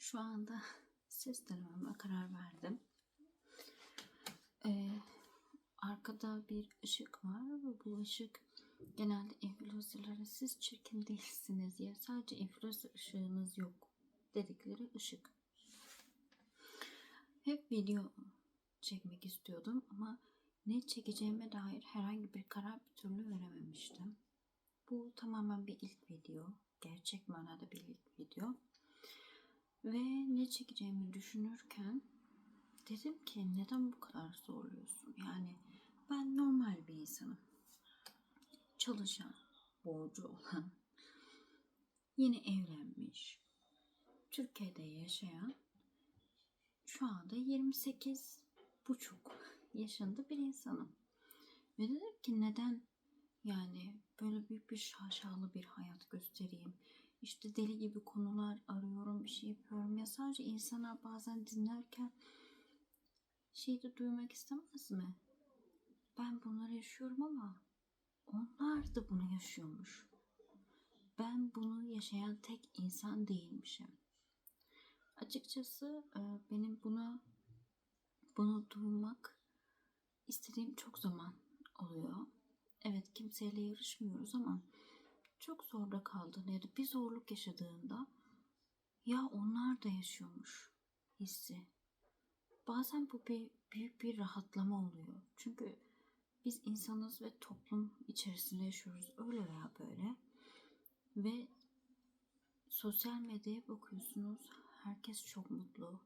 Şu anda ses denememe karar verdim. Ee, arkada bir ışık var ve bu ışık genelde influencerlara siz çirkin değilsiniz ya sadece influencer ışığınız yok dedikleri ışık. Hep video çekmek istiyordum ama ne çekeceğime dair herhangi bir karar bir türlü verememiştim. Bu tamamen bir ilk video. Gerçek manada bir ilk video. Ve ne çekeceğimi düşünürken dedim ki neden bu kadar zorluyorsun? Yani ben normal bir insanım. Çalışan, borcu olan, yeni evlenmiş, Türkiye'de yaşayan, şu anda 28 buçuk yaşında bir insanım. Ve dedim ki neden yani böyle büyük bir şaşalı bir hayat göstereyim. İşte deli gibi konular arıyorum, bir şey yapıyorum. Ya sadece insanlar bazen dinlerken şey de duymak istemez mi? Ben bunları yaşıyorum ama onlar da bunu yaşıyormuş. Ben bunu yaşayan tek insan değilmişim. Açıkçası e, benim buna bunu duymak istediğim çok zaman oluyor. Evet kimseyle yarışmıyoruz ama çok zorda kaldığında ya da bir zorluk yaşadığında ya onlar da yaşıyormuş hissi. Bazen bu bir büyük bir rahatlama oluyor. Çünkü biz insanız ve toplum içerisinde yaşıyoruz öyle veya böyle. Ve sosyal medyaya bakıyorsunuz herkes çok mutlu.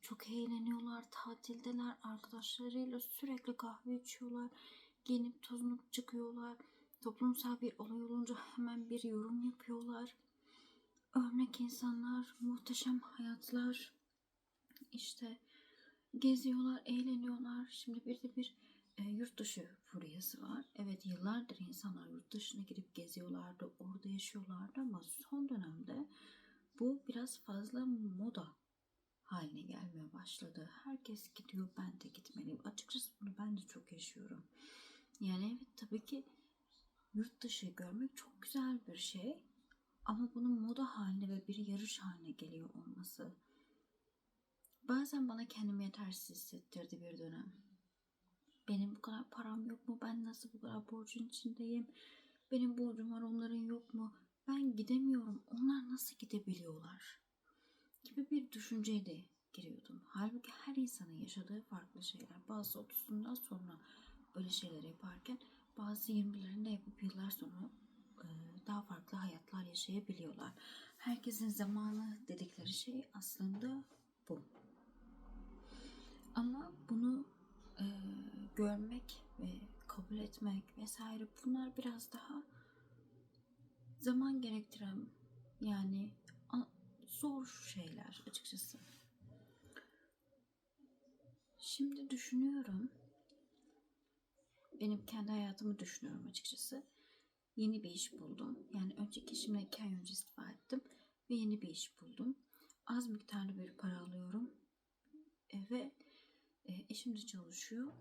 Çok eğleniyorlar, tatildeler, arkadaşlarıyla sürekli kahve içiyorlar, giyinip tozunup çıkıyorlar. Toplumsal bir olay olunca hemen bir yorum yapıyorlar. Örnek insanlar, muhteşem hayatlar. İşte geziyorlar, eğleniyorlar. Şimdi bir de bir e, yurt dışı furyası var. Evet yıllardır insanlar yurt dışına gidip geziyorlardı, orada yaşıyorlardı ama son dönemde bu biraz fazla moda haline gelmeye başladı. Herkes gidiyor ben de gitmeliyim. Açıkçası bunu ben de çok yaşıyorum. Yani evet tabii ki yurt dışı görmek çok güzel bir şey. Ama bunun moda haline ve bir yarış haline geliyor olması. Bazen bana kendimi yetersiz hissettirdi bir dönem. Benim bu kadar param yok mu? Ben nasıl bu kadar borcun içindeyim? Benim borcum var onların yok mu? Ben gidemiyorum. Onlar nasıl gidebiliyorlar? Gibi bir düşünceye de giriyordum. Halbuki her insanın yaşadığı farklı şeyler. Bazı 30'undan sonra böyle şeyler yaparken bazı 20'lerinde yapıp yıllar sonra e, daha farklı hayatlar yaşayabiliyorlar. Herkesin zamanı dedikleri şey aslında bu. Ama bunu e, görmek ve kabul etmek vesaire bunlar biraz daha zaman gerektiren yani zor şeyler açıkçası. Şimdi düşünüyorum. Benim kendi hayatımı düşünüyorum açıkçası. Yeni bir iş buldum. Yani önceki işimle iki ay önce istifa ettim. Ve yeni bir iş buldum. Az miktarda bir para alıyorum. E, ve e, eşim de çalışıyor.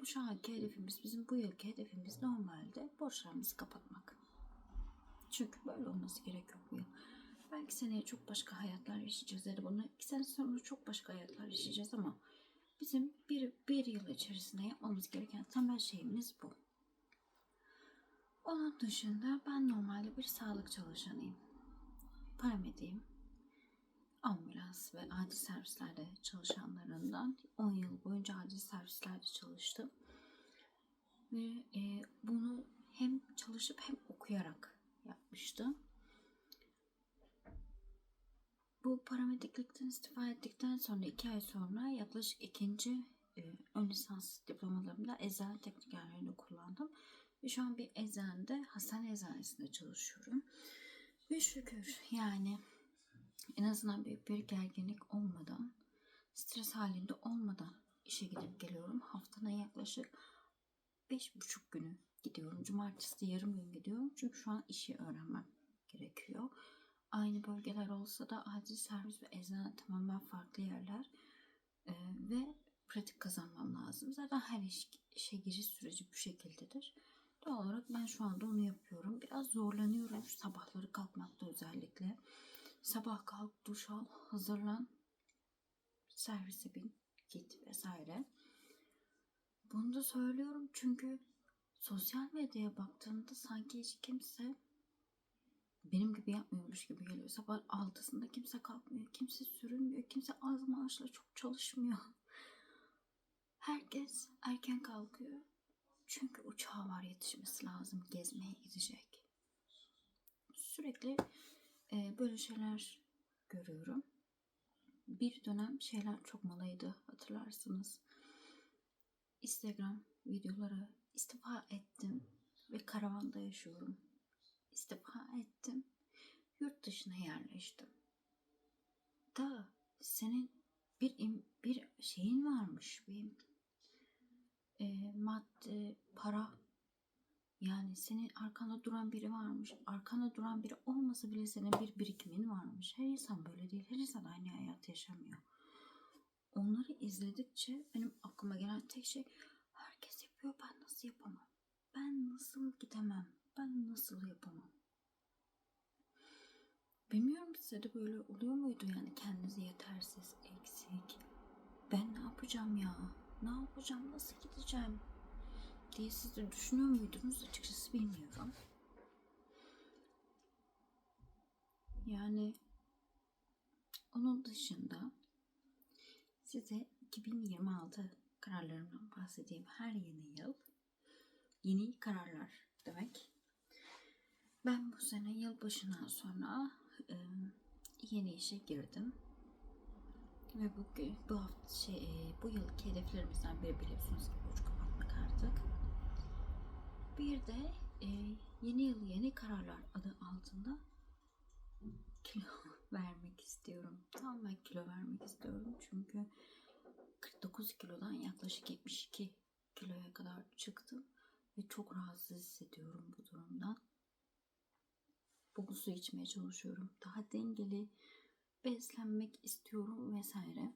Bu şu anki hedefimiz, bizim bu yılki hedefimiz normalde borçlarımızı kapatmak. Çünkü böyle olması gerekiyor bu yıl. Belki seneye çok başka hayatlar yaşayacağız ya da bunu iki sene sonra çok başka hayatlar yaşayacağız ama bizim bir, bir yıl içerisinde yapmamız gereken temel şeyimiz bu. Onun dışında ben normalde bir sağlık çalışanıyım. Paramediyim. Ambulans ve acil servislerde çalışanlarından 10 yıl boyunca acil servislerde çalıştım. Ve e, bunu hem çalışıp hem okuyarak yapmıştım. Bu paramediklikten istifa ettikten sonra iki ay sonra yaklaşık ikinci e, ön lisans diplomalarımda eczane teknikerlerini kullandım. Ve şu an bir eczanede, hastane eczanesinde çalışıyorum. Ve şükür yani en azından büyük bir gerginlik olmadan, stres halinde olmadan işe gidip geliyorum. Haftanın yaklaşık beş buçuk günü gidiyorum. Cumartesi de yarım gün gidiyorum. Çünkü şu an işi öğrenmem gerekiyor. Aynı bölgeler olsa da acil servis ve eczane tamamen farklı yerler. Ee, ve pratik kazanmam lazım. Zaten her iş, işe giriş süreci bu şekildedir. Doğal olarak ben şu anda onu yapıyorum. Biraz zorlanıyorum sabahları kalkmakta özellikle. Sabah kalk, duş al, hazırlan, servise bin, git vesaire. Bunu da söylüyorum çünkü sosyal medyaya baktığımda sanki hiç kimse benim gibi yapmıyormuş gibi geliyor. Sabah altısında kimse kalkmıyor, kimse sürünmüyor, kimse az maaşla çok çalışmıyor. Herkes erken kalkıyor. Çünkü uçağı var yetişmesi lazım, gezmeye gidecek. Sürekli e, böyle şeyler görüyorum. Bir dönem şeyler çok malaydı hatırlarsınız. Instagram videoları istifa ettim ve karavanda yaşıyorum. İstifa ettim. Yurt dışına yerleştim. Da senin bir bir şeyin varmış bir e, madde, para yani senin arkanda duran biri varmış. Arkanda duran biri olmasa bile senin bir birikimin varmış. Her insan böyle değil. Her insan aynı hayat yaşamıyor. Onları izledikçe benim aklıma gelen tek şey herkes yapıyor ben nasıl yapamam? Ben nasıl gidemem? Ben nasıl yapamam? Bilmiyorum size de böyle oluyor muydu yani kendinizi yetersiz, eksik. Ben ne yapacağım ya? Ne yapacağım? Nasıl gideceğim? diye siz de düşünüyor muydunuz açıkçası bilmiyorum. Yani onun dışında size 2026 kararlarımdan bahsedeyim. Her yeni yıl yeni kararlar demek. Ben bu sene yılbaşından sonra e, yeni işe girdim. Ve bu, bu hafta şey, bu yılki hedeflerimizden biri biliyorsunuz ki borç kapatmak artık. Bir de e, yeni yıl yeni kararlar adı altında kilo vermek istiyorum. Tamamen kilo vermek istiyorum çünkü 49 kilodan yaklaşık 72 kiloya kadar çıktım ve çok rahatsız hissediyorum bu durumdan. Bol su içmeye çalışıyorum. Daha dengeli beslenmek istiyorum vesaire.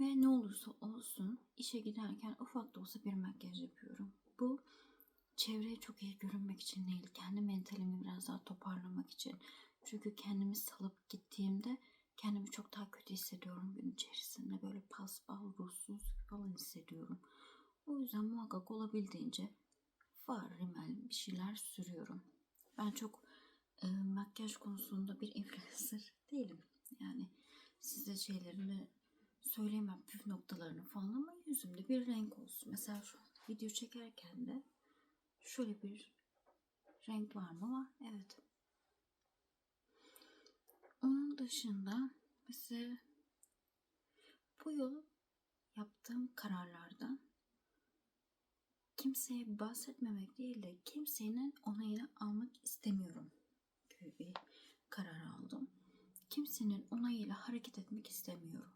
Ve ne olursa olsun işe giderken ufak da olsa bir makyaj yapıyorum. Bu çevreye çok iyi görünmek için değil, kendi mentalimi biraz daha toparlamak için. Çünkü kendimi salıp gittiğimde kendimi çok daha kötü hissediyorum gün içerisinde. Böyle paspal, ruhsuz falan hissediyorum. O yüzden muhakkak olabildiğince far, rimel bir şeyler sürüyorum. Ben çok e, makyaj konusunda bir influencer değilim. Yani size şeylerini söyleyemem püf noktalarını falan ama yüzümde bir renk olsun. Mesela şu video çekerken de şöyle bir renk var mı? Var. Evet. Onun dışında mesela bu yıl yaptığım kararlardan kimseye bahsetmemek değil de kimsenin onayını almak istemiyorum gibi bir karar aldım. Kimsenin onayıyla hareket etmek istemiyorum.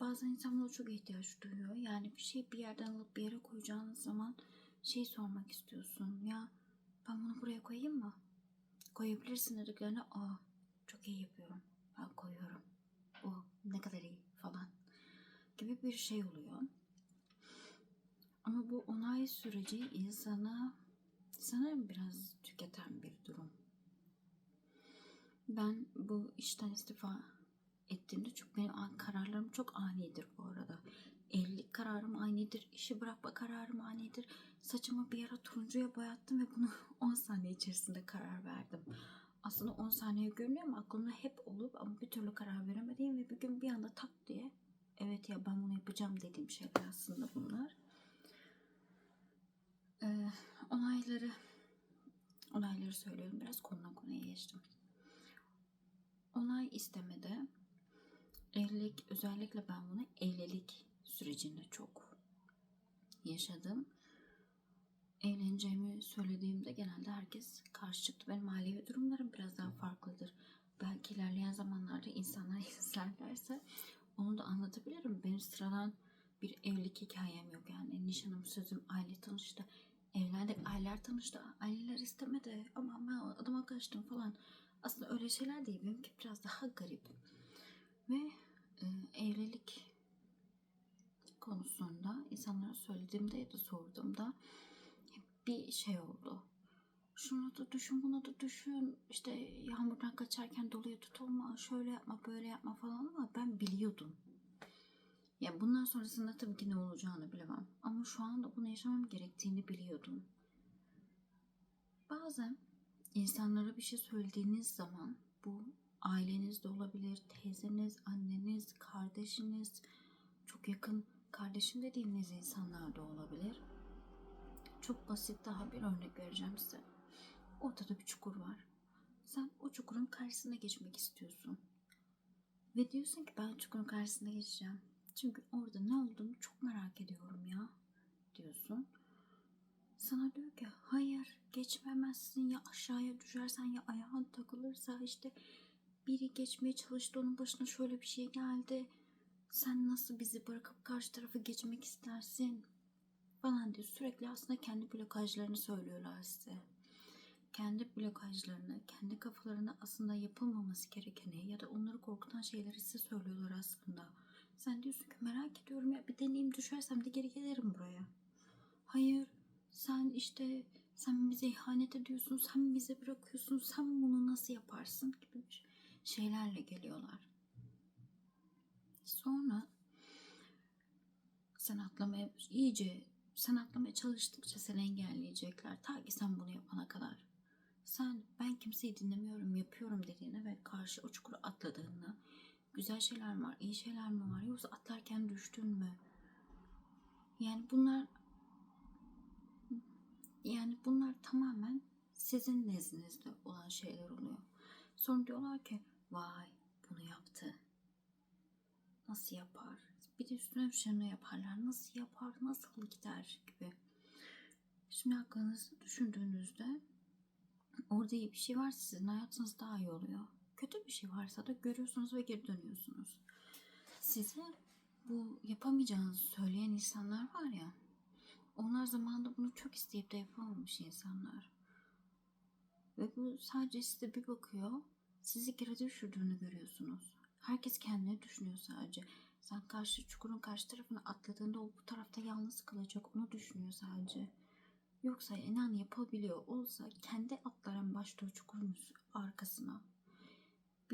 Bazen insanlar çok ihtiyaç duyuyor. Yani bir şey bir yerden alıp bir yere koyacağınız zaman şey sormak istiyorsun. Ya ben bunu buraya koyayım mı? Koyabilirsin dediklerine aa çok iyi yapıyorum. Ben koyuyorum. O ne kadar iyi falan gibi bir şey oluyor. Ama bu onay süreci insana sanırım biraz tüketen bir durum. Ben bu işten istifa ettiğimde çok benim kararlarım çok anidir bu arada. Evlilik kararım anidir, işi bırakma kararım anidir. Saçımı bir ara turuncuya boyattım ve bunu 10 saniye içerisinde karar verdim. Aslında 10 saniye görünüyor ama aklımda hep olup ama bir türlü karar veremediğim ve bir gün bir anda tak diye evet ya ben bunu yapacağım dediğim şeyler aslında bunlar. Ee, onayları onayları söylüyorum. Biraz konudan konuya geçtim. Onay istemede evlilik özellikle ben bunu evlilik sürecinde çok yaşadım. Evleneceğimi söylediğimde genelde herkes karşı çıktı. Benim ailevi durumlarım biraz daha farklıdır. Belki ilerleyen zamanlarda insanlar izlerlerse onu da anlatabilirim. Benim sıradan bir evlilik hikayem yok yani. Nişanım, sözüm, aile tanıştı. Evlendik, aileler tanıştı. Aileler istemedi ama ben adama kaçtım falan. Aslında öyle şeyler değil. Benimki biraz daha garip. Ve e, evlilik konusunda insanlara söylediğimde ya da sorduğumda bir şey oldu. şunu da düşün bunu da düşün işte yağmurdan kaçarken doluya tutulma şöyle yapma böyle yapma falan ama ben biliyordum. Ya bundan sonrasında tabii ki ne olacağını bilemem. Ama şu anda bunu yaşamam gerektiğini biliyordum. Bazen insanlara bir şey söylediğiniz zaman bu aileniz de olabilir, teyzeniz, anneniz, kardeşiniz, çok yakın kardeşim dediğiniz insanlar da olabilir. Çok basit daha bir örnek vereceğim size. Ortada bir çukur var. Sen o çukurun karşısına geçmek istiyorsun. Ve diyorsun ki ben çukurun karşısına geçeceğim. Çünkü orada ne olduğunu çok merak ediyorum ya diyorsun. Sana diyor ki hayır geçmemezsin ya aşağıya düşersen ya ayağın takılırsa işte biri geçmeye çalıştı onun başına şöyle bir şey geldi. Sen nasıl bizi bırakıp karşı tarafa geçmek istersin falan diye sürekli aslında kendi blokajlarını söylüyorlar size. Kendi blokajlarını, kendi kafalarında aslında yapılmaması gerekeni ya da onları korkutan şeyleri size söylüyorlar aslında. Sen diyorsun ki merak ediyorum ya bir deneyim düşersem de geri gelirim buraya. Hayır sen işte sen bize ihanet ediyorsun, sen bize bırakıyorsun, sen bunu nasıl yaparsın gibi şeylerle geliyorlar. Sonra sen atlamaya iyice sen atlamaya çalıştıkça seni engelleyecekler. Ta ki sen bunu yapana kadar. Sen ben kimseyi dinlemiyorum, yapıyorum dediğine ve karşı o çukura atladığında güzel şeyler mi var, iyi şeyler mi var yoksa atlarken düştün mü? Yani bunlar yani bunlar tamamen sizin nezdinizde olan şeyler oluyor. Sonra diyorlar ki vay bunu yaptı. Nasıl yapar? Bir de üstüne düşeni yaparlar. Nasıl yapar? Nasıl gider gibi. Şimdi aklınızda düşündüğünüzde orada iyi bir şey varsa sizin hayatınız daha iyi oluyor. Kötü bir şey varsa da görüyorsunuz ve geri dönüyorsunuz. Size bu yapamayacağınızı söyleyen insanlar var ya onlar zamanında bunu çok isteyip de yapamamış insanlar. Ve bu sadece size bir bakıyor, sizi geri düşürdüğünü görüyorsunuz. Herkes kendine düşünüyor sadece. Sen karşı çukurun karşı tarafına atladığında o bu tarafta yalnız kalacak onu düşünüyor sadece. Yoksa inan yapabiliyor olsa kendi atlaran başta o çukurun arkasına.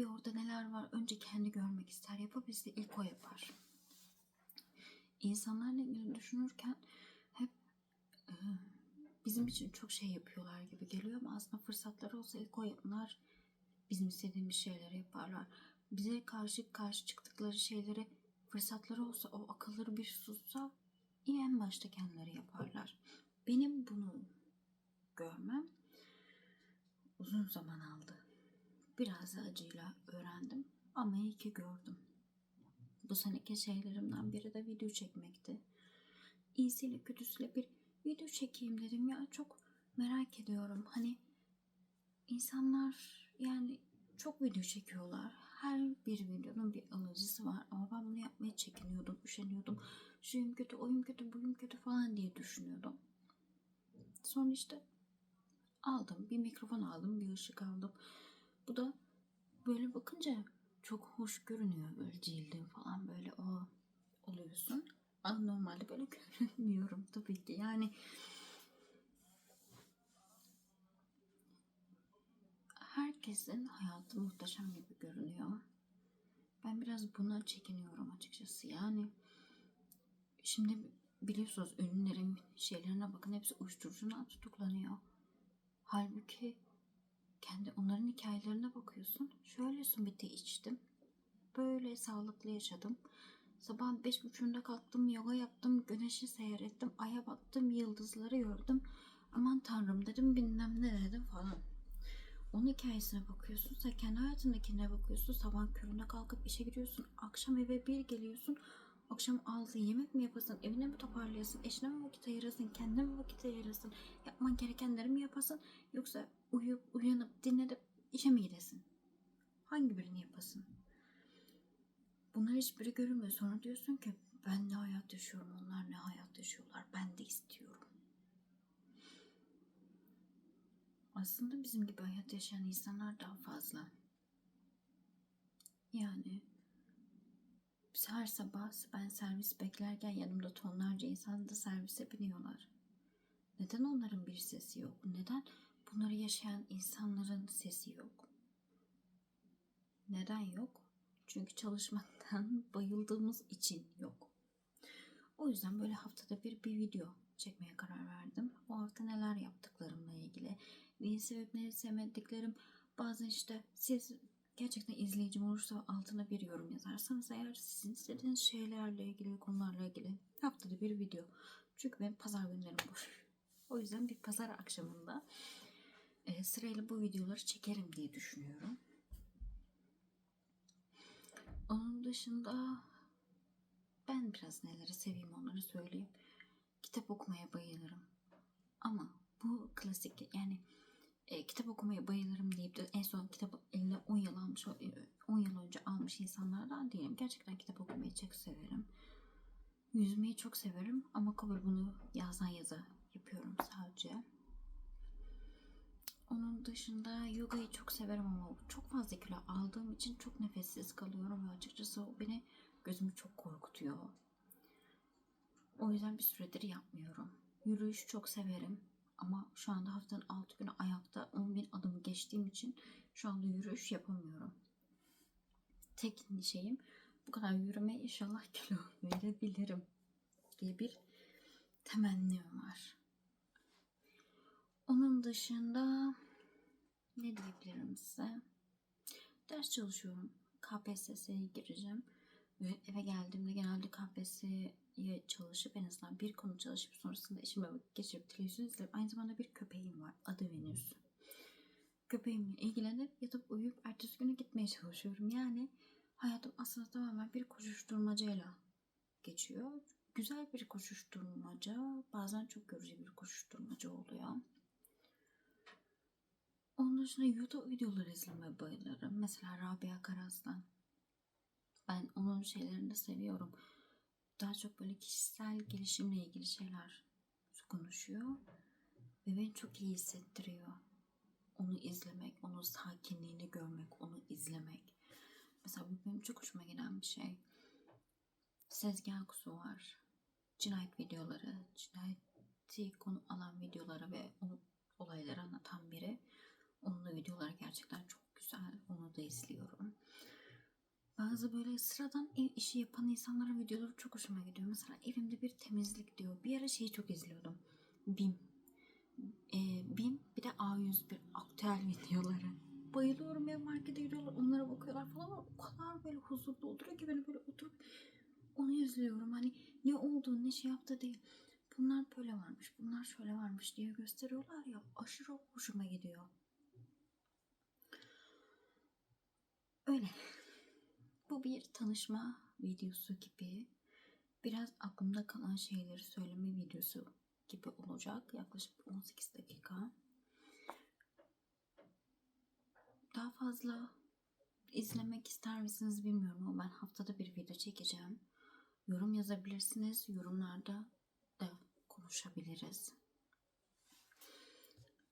Bir orada neler var önce kendi görmek ister. Yapabilse ilk o yapar. İnsanlarla ilgili düşünürken hep e, bizim için çok şey yapıyorlar gibi geliyor ama aslında fırsatları olsa ilk o onlar bizim istediğimiz şeyleri yaparlar. Bize karşı karşı çıktıkları şeyleri fırsatları olsa o akılları bir sussa iyi en başta kendileri yaparlar. Benim bunu görmem uzun zaman aldı. Biraz da acıyla öğrendim ama iyi ki gördüm. Bu seneki şeylerimden biri de video çekmekti. İyisiyle kötüsüyle bir video çekeyim dedim ya çok merak ediyorum. Hani insanlar yani çok video çekiyorlar. Her bir videonun bir alıcısı var ama ben bunu yapmaya çekiniyordum, üşeniyordum. Şuyum kötü, oyum kötü, buyum kötü falan diye düşünüyordum. Sonra işte aldım, bir mikrofon aldım, bir ışık aldım. Bu da böyle bakınca çok hoş görünüyor böyle cildin falan böyle o oluyorsun. Ama normalde böyle görünmüyorum tabii ki. Yani herkesin hayatı muhteşem gibi görünüyor. Ben biraz buna çekiniyorum açıkçası. Yani şimdi biliyorsunuz ünlülerin şeylerine bakın hepsi uyuşturucundan tutuklanıyor. Halbuki kendi onların hikayelerine bakıyorsun. Şöyle sumbiti içtim. Böyle sağlıklı yaşadım. Sabah beş buçuğunda kalktım, yoga yaptım, güneşi seyrettim, aya baktım, yıldızları gördüm. Aman tanrım dedim, bilmem ne dedim falan. Onun hikayesine bakıyorsun, sen kendi hayatındakine bakıyorsun. Sabah köründe kalkıp işe gidiyorsun, akşam eve bir geliyorsun. Akşam altı yemek mi yapasın, evine mi toparlayasın, eşine mi vakit ayırasın, kendine mi vakit ayırasın, yapman gerekenleri mi yapasın, yoksa uyuyup uyanıp dinlenip işe mi gidesin? Hangi birini yapasın? Bunlar hiçbiri görünmüyor. Sonra diyorsun ki ben ne hayat yaşıyorum, onlar ne hayat yaşıyorlar, ben de istiyorum. Aslında bizim gibi hayat yaşayan insanlar daha fazla. Yani biz her sabah ben servis beklerken yanımda tonlarca insan da servise biniyorlar. Neden onların bir sesi yok? Neden bunları yaşayan insanların sesi yok. Neden yok? Çünkü çalışmaktan bayıldığımız için yok. O yüzden böyle haftada bir bir video çekmeye karar verdim. O hafta neler yaptıklarımla ilgili, neyi sevip neyi sevmediklerim. Bazen işte siz gerçekten izleyicim olursa altına bir yorum yazarsanız eğer sizin istediğiniz şeylerle ilgili, konularla ilgili haftada bir video. Çünkü benim pazar günlerim boş. O yüzden bir pazar akşamında e, sırayla bu videoları çekerim diye düşünüyorum. Onun dışında ben biraz neleri seveyim onları söyleyeyim. Kitap okumaya bayılırım. Ama bu klasik yani e, kitap okumaya bayılırım deyip de en son kitabı eline 10 yıl almış, e, 10 yıl önce almış insanlardan değilim. Gerçekten kitap okumayı çok severim. Yüzmeyi çok severim ama kabul bunu yazdan yaza yapıyorum sadece. Onun dışında yogayı çok severim ama çok fazla kilo aldığım için çok nefessiz kalıyorum ve açıkçası o beni gözümü çok korkutuyor. O yüzden bir süredir yapmıyorum. Yürüyüş çok severim ama şu anda haftanın 6 günü ayakta 10.000 adımı geçtiğim için şu anda yürüyüş yapamıyorum. Tek şeyim bu kadar yürüme inşallah kilo verebilirim diye bir temennim var. Onun dışında ne diyebilirim size? Ders çalışıyorum. KPSS'ye gireceğim. Ve eve geldiğimde genelde KPSS'ye çalışıp en azından bir konu çalışıp sonrasında işime vakit geçirip televizyon izleyip aynı zamanda bir köpeğim var. Adı Venüs. Köpeğimle ilgilenip yatıp uyuyup ertesi güne gitmeye çalışıyorum. Yani hayatım aslında tamamen bir koşuşturmacayla geçiyor. Güzel bir koşuşturmaca, bazen çok yorucu bir koşuşturmaca oluyor. Onun dışında YouTube videoları izlemeye bayılırım. Mesela Rabia Karaz'dan. Ben onun şeylerini de seviyorum. Daha çok böyle kişisel gelişimle ilgili şeyler konuşuyor. Ve beni çok iyi hissettiriyor. Onu izlemek, onun sakinliğini görmek, onu izlemek. Mesela bu benim çok hoşuma giden bir şey. Sezgin Kusu var. Cinayet videoları, cinayeti konu alan videoları ve olayları anlatan biri. Onun da videoları gerçekten çok güzel. Onu da izliyorum. Bazı böyle sıradan ev işi yapan insanların videoları çok hoşuma gidiyor. Mesela evimde bir temizlik diyor. Bir ara şeyi çok izliyordum. BİM. Ee, BİM bir de A101 aktüel videoları. Bayılıyorum ya markete gidiyorlar onlara bakıyorlar falan. O kadar böyle huzurlu oluyor ki böyle böyle oturup onu izliyorum. Hani ne olduğu ne şey yaptı değil. Bunlar böyle varmış, bunlar şöyle varmış diye gösteriyorlar ya aşırı hoşuma gidiyor. Öyle. Bu bir tanışma videosu gibi. Biraz aklımda kalan şeyleri söyleme videosu gibi olacak. Yaklaşık 18 dakika. Daha fazla izlemek ister misiniz bilmiyorum ama ben haftada bir video çekeceğim. Yorum yazabilirsiniz. Yorumlarda da konuşabiliriz.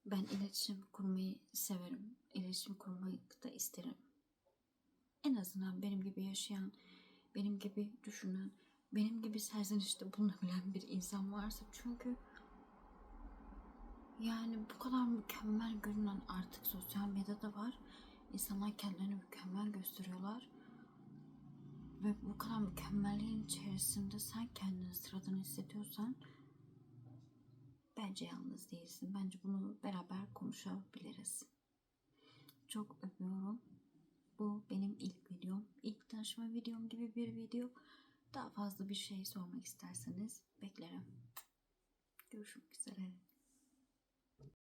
Ben iletişim kurmayı severim. İletişim kurmayı da isterim en azından benim gibi yaşayan, benim gibi düşünen, benim gibi serzenişte bulunabilen bir insan varsa çünkü yani bu kadar mükemmel görünen artık sosyal medyada var. İnsanlar kendilerini mükemmel gösteriyorlar. Ve bu kadar mükemmelliğin içerisinde sen kendini sıradan hissediyorsan bence yalnız değilsin. Bence bunu beraber konuşabiliriz. Çok öpüyorum. Bu benim ilk videom. İlk tanışma videom gibi bir video. Daha fazla bir şey sormak isterseniz beklerim. Görüşmek üzere.